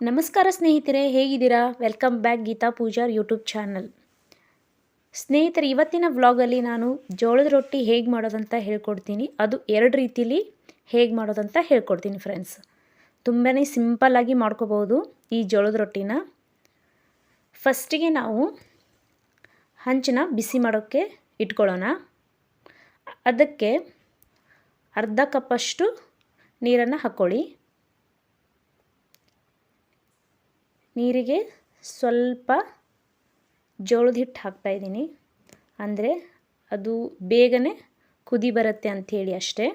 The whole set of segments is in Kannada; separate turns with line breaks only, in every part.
ನಮಸ್ಕಾರ ಸ್ನೇಹಿತರೆ, ಹೇಗಿದ್ದೀರಾ? Welcome back Geeta Pujar YouTube channel ಸ್ನೇಹಿತರೆ, ಇವತ್ತಿನ ವ್ಲಾಗಲ್ಲಿ ನಾನು ಜೋಳದ ರೊಟ್ಟಿ ಹೇಗೆ ಮಾಡೋದಂತ ಹೇಳ್ಕೊಡ್ತೀನಿ. ಅದು ಎರಡು ರೀತಿಲಿ ಹೇಗೆ ಮಾಡೋದಂತ ಹೇಳ್ಕೊಡ್ತೀನಿ ಫ್ರೆಂಡ್ಸ್ ತುಂಬಾ ಸಿಂಪಲ್ಲಾಗಿ ಮಾಡ್ಕೋಬೋದು ಈ ಜೋಳದ ರೊಟ್ಟಿನ. ಫಸ್ಟಿಗೆ ನಾವು ಹಂಚನ ಬಿಸಿ ಮಾಡೋಕ್ಕೆ ಇಟ್ಕೊಳ್ಳೋಣ. ಅದಕ್ಕೆ ಅರ್ಧ ಕಪ್ಪಷ್ಟು ನೀರನ್ನು ಹಾಕ್ಕೊಳ್ಳಿ. ನೀರಿಗೆ ಸ್ವಲ್ಪ ಜೋಳದ ಹಿಟ್ಟು ಹಾಕ್ತಾಯಿದ್ದೀನಿ ಅಂದರೆ ಅದು ಬೇಗನೆ ಕುದಿ ಬರುತ್ತೆ ಅಂಥೇಳಿ ಅಷ್ಟೇ.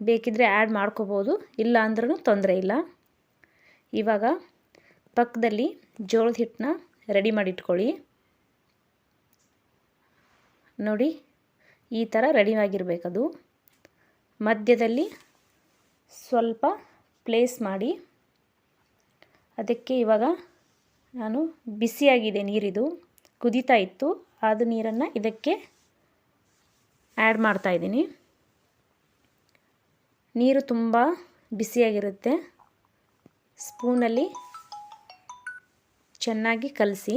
ಬೇಕಿದ್ರೆ ಆ್ಯಡ್ ಮಾಡ್ಕೋಬೋದು, ಇಲ್ಲ ಅಂದ್ರೂ ತೊಂದರೆ ಇಲ್ಲ. ಇವಾಗ ಪಕ್ಕದಲ್ಲಿ ಜೋಳದ ಹಿಟ್ಟನ್ನ ರೆಡಿ ಮಾಡಿಟ್ಕೊಳ್ಳಿ. ನೋಡಿ, ಈ ಥರ ರೆಡಿಯಾಗಿರಬೇಕದು ಮಧ್ಯದಲ್ಲಿ ಸ್ವಲ್ಪ ಪ್ಲೇಸ್ ಮಾಡಿ. ಅದಕ್ಕೆ ಇವಾಗ ನಾನು ಬಿಸಿಯಾಗಿದೆ ನೀರಿದು, ಕುದೀತಾ ಇತ್ತು. ಆದ ನೀರನ್ನು ಇದಕ್ಕೆ ಆ್ಯಡ್ ಮಾಡ್ತಾಯಿದ್ದೀನಿ ನೀರು ತುಂಬ ಬಿಸಿಯಾಗಿರುತ್ತೆ. ಸ್ಪೂನಲ್ಲಿ ಚೆನ್ನಾಗಿ ಕಲಸಿ.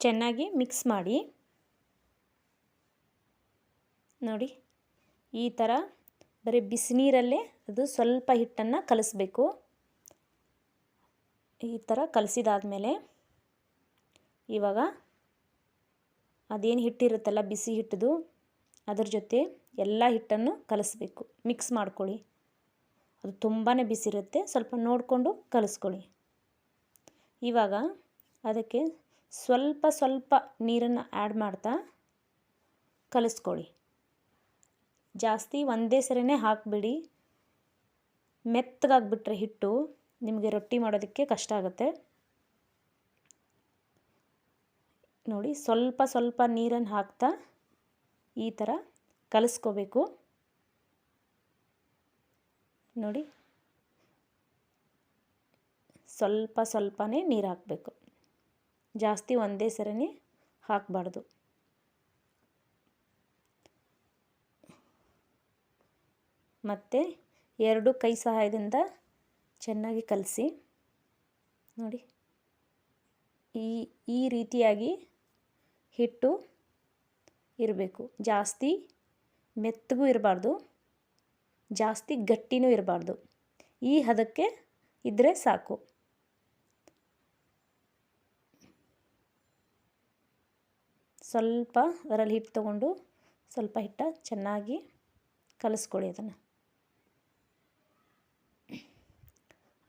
ಚೆನ್ನಾಗಿ ಮಿಕ್ಸ್ ಮಾಡಿ. ನೋಡಿ, ಈ ಥರ ಬರೀ ಬಿಸಿನೀರಲ್ಲೇ ಅದು ಸ್ವಲ್ಪ ಹಿಟ್ಟನ್ನು ಕಲಿಸ್ಬೇಕು. ಈ ಥರ ಕಲಸಿದಾದ್ಮೇಲೆ ಇವಾಗ ಅದೇನು ಹಿಟ್ಟಿರುತ್ತಲ್ಲ ಬಿಸಿ ಹಿಟ್ಟದು, ಅದ್ರ ಜೊತೆ ಎಲ್ಲ ಹಿಟ್ಟನ್ನು ಕಲಿಸ್ಬೇಕು. ಮಿಕ್ಸ್ ಮಾಡ್ಕೊಳ್ಳಿ. ಅದು ತುಂಬಾ ಬಿಸಿರುತ್ತೆ, ಸ್ವಲ್ಪ ನೋಡಿಕೊಂಡು ಕಲಿಸ್ಕೊಳ್ಳಿ. ಇವಾಗ ಅದಕ್ಕೆ ಸ್ವಲ್ಪ ಸ್ವಲ್ಪ ನೀರನ್ನು ಆ್ಯಡ್ ಮಾಡ್ತಾ ಕಲಿಸ್ಕೊಳ್ಳಿ. ಜಾಸ್ತಿ ಒಂದೇ ಸರಿನೇ ಹಾಕಿಬಿಡಿ. ಮೆತ್ತಗಾಗ್ಬಿಟ್ರೆ ಹಿಟ್ಟು, ನಿಮಗೆ ರೊಟ್ಟಿ ಮಾಡೋದಕ್ಕೆ ಕಷ್ಟ ಆಗುತ್ತೆ. ನೋಡಿ, ಸ್ವಲ್ಪ ಸ್ವಲ್ಪ ನೀರನ್ನು ಹಾಕ್ತಾ ಈ ಥರ ಕಲಿಸ್ಕೋಬೇಕು. ನೋಡಿ, ಸ್ವಲ್ಪ ಸ್ವಲ್ಪನೇ ನೀರು ಹಾಕಬೇಕು. ಜಾಸ್ತಿ ಒಂದೇ ಸರಿನೇ ಹಾಕಬಾರ್ದು. ಮತ್ತು ಎರಡು ಕೈ ಸಹಾಯದಿಂದ ಚೆನ್ನಾಗಿ ಕಲಸಿ, ನೋಡಿ, ಈ ಈ ರೀತಿಯಾಗಿ ಹಿಟ್ಟು ಇರಬೇಕು. ಜಾಸ್ತಿ ಮೆತ್ತಗೂ ಇರಬಾರ್ದು, ಜಾಸ್ತಿ ಗಟ್ಟಿನೂ ಇರಬಾರ್ದು. ಈ ಹದಕ್ಕೆ ಇದ್ದರೆ ಸಾಕು. ಸ್ವಲ್ಪ ಅದರಲ್ಲಿ ಹಿಟ್ಟು ತಗೊಂಡು ಸ್ವಲ್ಪ ಹಿಟ್ಟ ಚೆನ್ನಾಗಿ ಕಲಿಸ್ಕೊಳ್ಳಿ ಅದನ್ನು.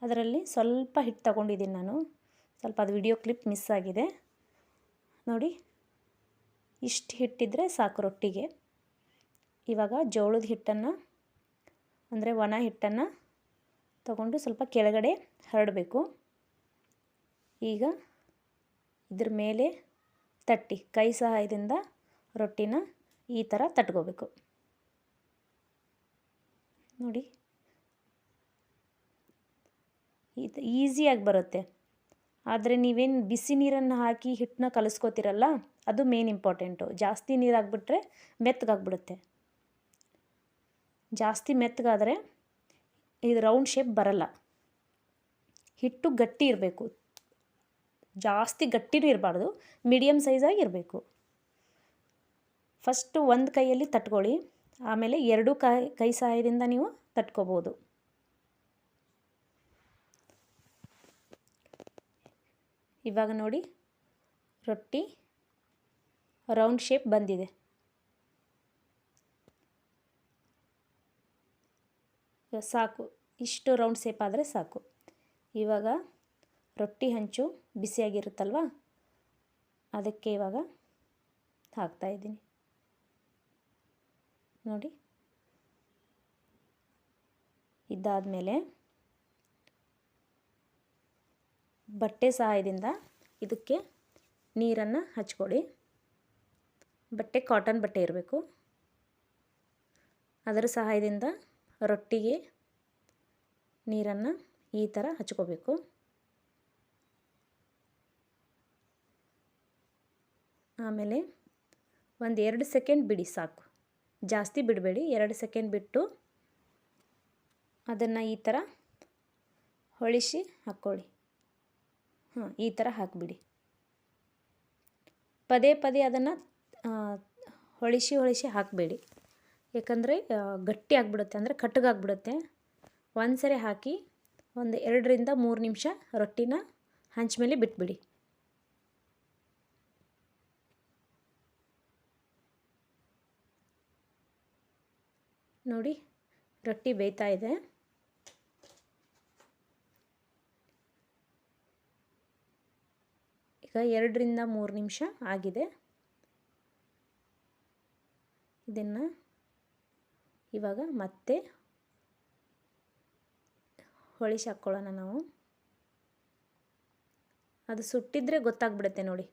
ಅದರಲ್ಲಿ ಸ್ವಲ್ಪ ಹಿಟ್ಟು ತಗೊಂಡಿದ್ದೀನಿ ನಾನು. ಸ್ವಲ್ಪ ಅದು ವಿಡಿಯೋ ಕ್ಲಿಪ್ ಮಿಸ್ ಆಗಿದೆ. ನೋಡಿ, ಇಷ್ಟು ಹಿಟ್ಟಿದ್ರೆ ಸಾಕು ರೊಟ್ಟಿಗೆ. ಇವಾಗ ಜೋಳದ ಹಿಟ್ಟನ್ನು, ಅಂದರೆ ಒಣ ಹಿಟ್ಟನ್ನು ತಗೊಂಡು ಸ್ವಲ್ಪ ಕೆಳಗಡೆ ಹರಡಬೇಕು. ಈಗ ಇದ್ರ ಮೇಲೆ ತಟ್ಟಿ, ಕೈ ಸಹಾಯದಿಂದ ರೊಟ್ಟಿನ ಈ ಥರ ತಟ್ಕೋಬೇಕು. ನೋಡಿ ಇದು ಈಸಿಯಾಗಿ ಬರುತ್ತೆ. ಆದರೆ ನೀವೇನು ಬಿಸಿ ನೀರನ್ನು ಹಾಕಿ ಹಿಟ್ಟನ್ನ ಕಲಿಸ್ಕೋತಿರಲ್ಲ, ಅದು ಮೇನ್ ಇಂಪಾರ್ಟೆಂಟು ಜಾಸ್ತಿ ನೀರು ಹಾಕ್ಬಿಟ್ರೆ ಮೆತ್ತಗಾಗ್ಬಿಡುತ್ತೆ. ಜಾಸ್ತಿ ಮೆತ್ತಗಾದರೆ ಇದು ರೌಂಡ್ ಶೇಪ್ ಬರಲ್ಲ. ಹಿಟ್ಟು ಗಟ್ಟಿ ಇರಬೇಕು. ಜಾಸ್ತಿ ಗಟ್ಟಿನೂ ಇರಬಾರ್ದು ಮೀಡಿಯಮ್ ಸೈಜಾಗಿ ಇರಬೇಕು. ಫಸ್ಟು ಒಂದು ಕೈಯಲ್ಲಿ ತಟ್ಕೊಳ್ಳಿ, ಆಮೇಲೆ ಎರಡು ಕೈ ಕೈ ಸಹಾಯದಿಂದ ನೀವು ತಟ್ಕೋಬೋದು. ಇವಾಗ ನೋಡಿ, ರೊಟ್ಟಿ ರೌಂಡ್ ಶೇಪ್ ಬಂದಿದೆ. ಸಾಕು, ಇಷ್ಟು ರೌಂಡ್ ಶೇಪ್ ಆದರೆ ಸಾಕು. ಇವಾಗ ರೊಟ್ಟಿ ಹಂಚು ಬಿಸಿಯಾಗಿರುತ್ತಲ್ವ? ಅದಕ್ಕೆ ಇವಾಗ ಹಾಕ್ತಾಯಿದ್ದೀನಿ ನೋಡಿ, ಇದಾದಮೇಲೆ ಬಟ್ಟೆ ಸಹಾಯದಿಂದ ಇದಕ್ಕೆ ನೀರನ್ನು ಹಚ್ಕೊಳ್ಳಿ. ಬಟ್ಟೆ ಕಾಟನ್ ಬಟ್ಟೆ ಇರಬೇಕು. ಅದರ ಸಹಾಯದಿಂದ ರೊಟ್ಟಿಗೆ ನೀರನ್ನು ಈ ಥರ ಹಚ್ಕೋಬೇಕು. ಆಮೇಲೆ ಒಂದು ಎರಡು ಸೆಕೆಂಡ್ ಬಿಡಿ ಸಾಕು. ಜಾಸ್ತಿ ಬಿಡಬೇಡಿ. ಎರಡು ಸೆಕೆಂಡ್ ಬಿಟ್ಟು ಅದನ್ನು ಈ ಥರ ಹೊಳಿಸಿ ಹಾಕ್ಕೊಳ್ಳಿ. ಹಾಂ ಈ ಥರ ಹಾಕಿಬಿಡಿ. ಪದೇ ಪದೇ ಅದನ್ನು ಹೊಳಿಸಿ ಹೊಳಿಸಿ ಹಾಕಬೇಡಿ. ಯಾಕಂದರೆ ಗಟ್ಟಿ ಆಗಿಬಿಡುತ್ತೆ, ಅಂದರೆ ಕಟ್ಟಗಾಗ್ಬಿಡುತ್ತೆ ಒಂದು ಸರಿ ಹಾಕಿ ಒಂದು ಎರಡರಿಂದ ಮೂರು ನಿಮಿಷ ರೊಟ್ಟಿನ ಹಂಚ ಮೇಲೆ ಬಿಟ್ಬಿಡಿ. ನೋಡಿ, ರೊಟ್ಟಿ ಬೇಯ್ತಾ ಇದೆ. ಈಗ ಎರಡರಿಂದ ಮೂರು ನಿಮಿಷ ಆಗಿದೆ. ಇದನ್ನು ಇವಾಗ ಮತ್ತೆ ಹೊಳಿಸಿ ಹಾಕ್ಕೊಳ್ಳೋಣ ನಾವು. ಅದು ಸುಟ್ಟಿದ್ರೆ ಗೊತ್ತಾಗ್ಬಿಡುತ್ತೆ ನೋಡಿ.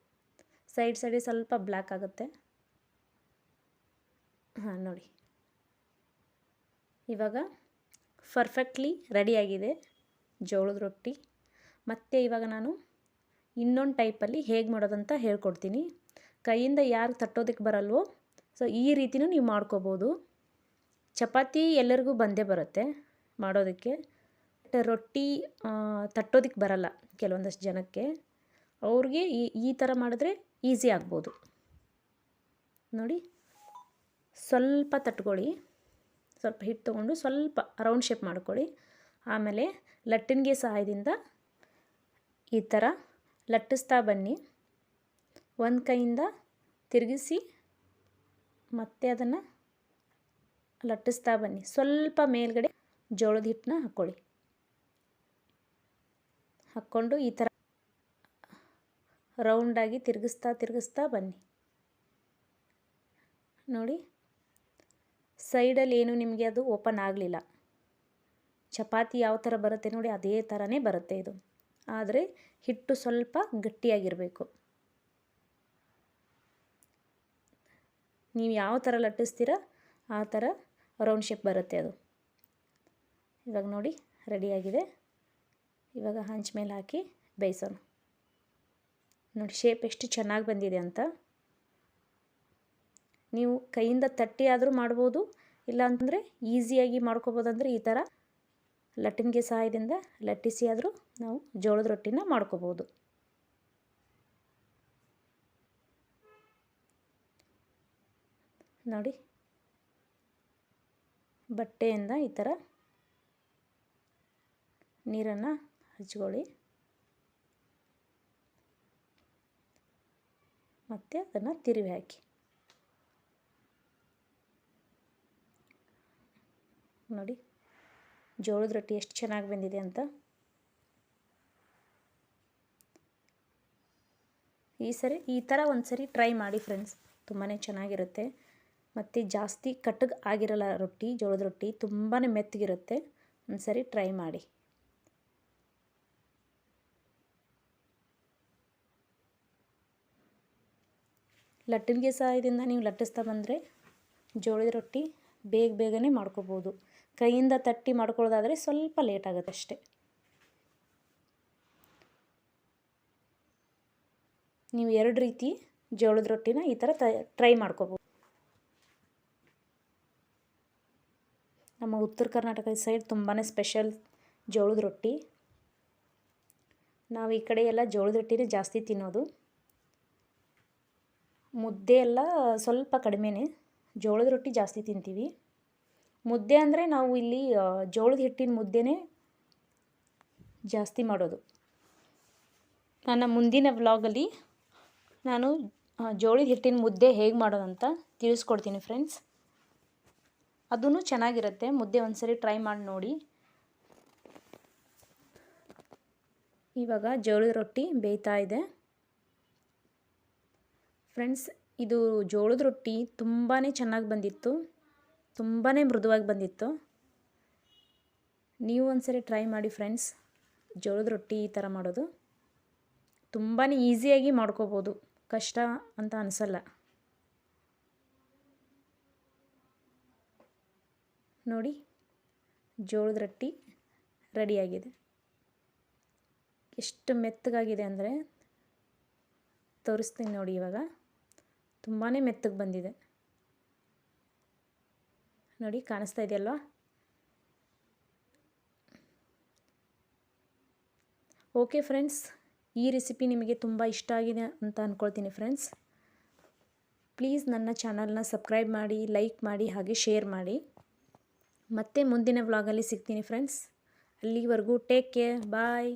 ಸೈಡ್ ಸೈಡಿಗೆ ಸ್ವಲ್ಪ ಬ್ಲ್ಯಾಕ್ ಆಗುತ್ತೆ. ಹಾಂ, ನೋಡಿ. ಇವಾಗ ಪರ್ಫೆಕ್ಟ್ಲಿ ರೆಡಿಯಾಗಿದೆ ಜೋಳದ ರೊಟ್ಟಿ. ಮತ್ತೆ ಇವಾಗ ನಾನು ಇನ್ನೊಂದು ಟೈಪಲ್ಲಿ ಹೇಗೆ ಮಾಡೋದಂತ ಹೇಳ್ಕೊಡ್ತೀನಿ. ಕೈಯಿಂದ ಯಾರು ತಟ್ಟೋದಕ್ಕೆ ಬರಲ್ವೋ ಸೊ ಈ ರೀತಿನೂ ನೀವು ಮಾಡ್ಕೋಬೋದು. ಚಪಾತಿ ಎಲ್ಲರಿಗೂ ಬಂದೇ ಬರುತ್ತೆ ಮಾಡೋದಕ್ಕೆ ರೊಟ್ಟಿ ತಟ್ಟೋದಕ್ಕೆ ಬರಲ್ಲ ಕೆಲವೊಂದಷ್ಟು ಜನಕ್ಕೆ. ಅವ್ರಿಗೆ ಈ ಈ ಥರ ಮಾಡಿದ್ರೆ ಈಸಿ ಆಗ್ಬೋದು. ನೋಡಿ, ಸ್ವಲ್ಪ ತಟ್ಕೊಳ್ಳಿ, ಸ್ವಲ್ಪ ಹಿಟ್ಟು ತೊಗೊಂಡು ಸ್ವಲ್ಪ ರೌಂಡ್ ಶೇಪ್ ಮಾಡ್ಕೊಳ್ಳಿ. ಆಮೇಲೆ ಲಟ್ಟಿನ್ಗೆ ಸಹಾಯದಿಂದ ಈ ಥರ ಲಟ್ಟಿಸ್ತಾ ಬನ್ನಿ. ಒಂದು ಕೈಯಿಂದ ತಿರುಗಿಸಿ ಮತ್ತೆ ಅದನ್ನು ಲಟ್ಟಿಸ್ತಾ ಬನ್ನಿ. ಸ್ವಲ್ಪ ಮೇಲ್ಗಡೆ ಜೋಳದ ಹಿಟ್ಟನ್ನ ಹಾಕ್ಕೊಳ್ಳಿ ಹಾಕ್ಕೊಂಡು ಈ ಥರ ರೌಂಡಾಗಿ ತಿರುಗಿಸ್ತಾ ತಿರುಗಿಸ್ತಾ ಬನ್ನಿ. ನೋಡಿ ಸೈಡಲ್ಲಿ ಏನು ನಿಮಗೆ ಅದು ಓಪನ್ ಆಗಲಿಲ್ಲ. ಚಪಾತಿ ಯಾವ ಥರ ಬರುತ್ತೆ ನೋಡಿ, ಅದೇ ಥರನೇ ಬರುತ್ತೆ ಇದು. ಆದರೆ ಹಿಟ್ಟು ಸ್ವಲ್ಪ ಗಟ್ಟಿಯಾಗಿರಬೇಕು. ನೀವು ಯಾವ ಥರ ಲಟ್ಟಿಸ್ತೀರ ಆ ಥರ ರೌಂಡ್ ಶೇಪ್ ಬರುತ್ತೆ ಅದು. ಇವಾಗ ನೋಡಿ ರೆಡಿಯಾಗಿದೆ ಇವಾಗ ಹಂಚ್ ಮೇಲೆ ಹಾಕಿ ಬೇಯಿಸೋಣ. ನೋಡಿ, ಶೇಪ್ ಎಷ್ಟು ಚೆನ್ನಾಗಿ ಬಂದಿದೆ ಅಂತ. ನೀವು ಕೈಯಿಂದ ತಟ್ಟಿ ಆದರೂ ಮಾಡ್ಬೋದು ಇಲ್ಲ ಅಂತಂದರೆ ಈಸಿಯಾಗಿ ಮಾಡ್ಕೋಬೋದಂದರೆ ಈ ಥರ ಲಟ್ಟಿನ್ಗೆ ಸಹಾಯದಿಂದ ಲಟ್ಟಿಸಿ ಆದರೂ ನಾವು ಜೋಳದ ರೊಟ್ಟಿನ ಮಾಡ್ಕೋಬೋದು. ನೋಡಿ. ಬಟ್ಟೆಯಿಂದ ಈ ಥರ ನೀರನ್ನು ಹಚ್ಕೊಳ್ಳಿ. ಮತ್ತು ಅದನ್ನು ತಿರುವಿ ಹಾಕಿ. ನೋಡಿ. ಜೋಳದ ರೊಟ್ಟಿ ಎಷ್ಟು ಚೆನ್ನಾಗಿ ಬಂದಿದೆ ಅಂತ. ಈ ಸರಿ, ಈ ಥರ ಒಂದು ಸರಿ ಟ್ರೈ ಮಾಡಿ ಫ್ರೆಂಡ್ಸ್ ತುಂಬಾ ಚೆನ್ನಾಗಿರುತ್ತೆ. ಮತ್ತು ಜಾಸ್ತಿ ಕಟ್ಟಗೆ ಆಗಿರಲ್ಲ ರೊಟ್ಟಿ, ಜೋಳದ ರೊಟ್ಟಿ ತುಂಬಾ ಮೆತ್ತಗಿರುತ್ತೆ. ಒಂದು ಸರಿ ಟ್ರೈ ಮಾಡಿ. ಲಟ್ಟಿನ ಸಹಾಯದಿಂದ ನೀವು ಲಟ್ಟಿಸ್ತಾ ಬಂದರೆ ಜೋಳದ ರೊಟ್ಟಿ ಬೇಗ ಬೇಗನೆ ಮಾಡ್ಕೋಬೋದು. ಕೈಯಿಂದ ತಟ್ಟಿ ಮಾಡ್ಕೊಳ್ಳೋದಾದರೆ ಸ್ವಲ್ಪ ಲೇಟ್ ಆಗುತ್ತೆ ಅಷ್ಟೆ. ನೀವು ಎರಡು ರೀತಿ ಜೋಳದ ರೊಟ್ಟಿನ ಈ ಥರ ಟ್ರೈ ಮಾಡ್ಕೋಬೋದು. ನಮ್ಮ ಉತ್ತರ ಕರ್ನಾಟಕ ಸೈಡ್ ತುಂಬಾ ಸ್ಪೆಷಲ್ ಜೋಳದ ರೊಟ್ಟಿ. ನಾವು ಈ ಕಡೆ ಎಲ್ಲ ಜೋಳದ ರೊಟ್ಟಿನೇ ಜಾಸ್ತಿ ತಿನ್ನೋದು. ಮುದ್ದೆ ಎಲ್ಲ ಸ್ವಲ್ಪ ಕಡಿಮೆನೇ. ಜೋಳದ ರೊಟ್ಟಿ ಜಾಸ್ತಿ ತಿಂತೀವಿ. ಮುದ್ದೆ ಅಂದರೆ ನಾವು ಇಲ್ಲಿ ಜೋಳದ ಹಿಟ್ಟಿನ ಮುದ್ದೆನೇ ಜಾಸ್ತಿ ಮಾಡೋದು. ನನ್ನ ಮುಂದಿನ ವ್ಲಾಗಲ್ಲಿ ನಾನು ಜೋಳದ ಹಿಟ್ಟಿನ ಮುದ್ದೆ ಹೇಗೆ ಮಾಡೋದಂತ ತಿಳಿಸ್ಕೊಡ್ತೀನಿ ಫ್ರೆಂಡ್ಸ್ ಅದೂ ಚೆನ್ನಾಗಿರುತ್ತೆ. ಮುದ್ದೆ ಒಂದ್ಸರಿ ಟ್ರೈ ಮಾಡಿ ನೋಡಿ. ಇವಾಗ ಜೋಳದ ರೊಟ್ಟಿ ಬೇಯ್ತಾ ಇದೆ. ಫ್ರೆಂಡ್ಸ್ ಇದು ಜೋಳದ ರೊಟ್ಟಿ ತುಂಬಾ ಚೆನ್ನಾಗಿ ಬಂದಿತ್ತು. ತುಂಬಾ ಮೃದುವಾಗಿ ಬಂದಿತ್ತು. ನೀವು ಒಂದ್ಸರಿ ಟ್ರೈ ಮಾಡಿ ಫ್ರೆಂಡ್ಸ್ ಜೋಳದ ರೊಟ್ಟಿ ಈ ಥರ ಮಾಡೋದು. ತುಂಬಾ ಈಸಿಯಾಗಿ ಮಾಡ್ಕೋಬೋದು. ಕಷ್ಟ ಅಂತ ಅನಿಸಲ್ಲ. ನೋಡಿ, ಜೋಳದ ರೊಟ್ಟಿ ರೆಡಿಯಾಗಿದೆ ಎಷ್ಟು ಮೆತ್ತಗಾಗಿದೆ ಅಂದರೆ ತೋರಿಸ್ತೀನಿ ನೋಡಿ ಇವಾಗ. ತುಂಬಾ ಮೆತ್ತಗೆ ಬಂದಿದೆ. ನೋಡಿ ಕಾಣಿಸ್ತಾ ಇದೆಯಲ್ವ? ಓಕೆ ಫ್ರೆಂಡ್ಸ್ ಈ ರೆಸಿಪಿ ನಿಮಗೆ ತುಂಬ ಇಷ್ಟ ಆಗಿದೆ ಅಂತ ಅಂದ್ಕೊಳ್ತೀನಿ ಫ್ರೆಂಡ್ಸ್ ಪ್ಲೀಸ್ ನನ್ನ ಚಾನಲ್ನ ಸಬ್ಸ್ಕ್ರೈಬ್ ಮಾಡಿ ಲೈಕ್ ಮಾಡಿ, ಹಾಗೆ ಶೇರ್ ಮಾಡಿ. ಮತ್ತೆ ಮುಂದಿನ ವ್ಲಾಗಲ್ಲಿ ಸಿಗ್ತೀನಿ ಫ್ರೆಂಡ್ಸ್ ಅಲ್ಲಿವರೆಗೂ ಟೇಕ್ ಕೇರ್ ಬಾಯ್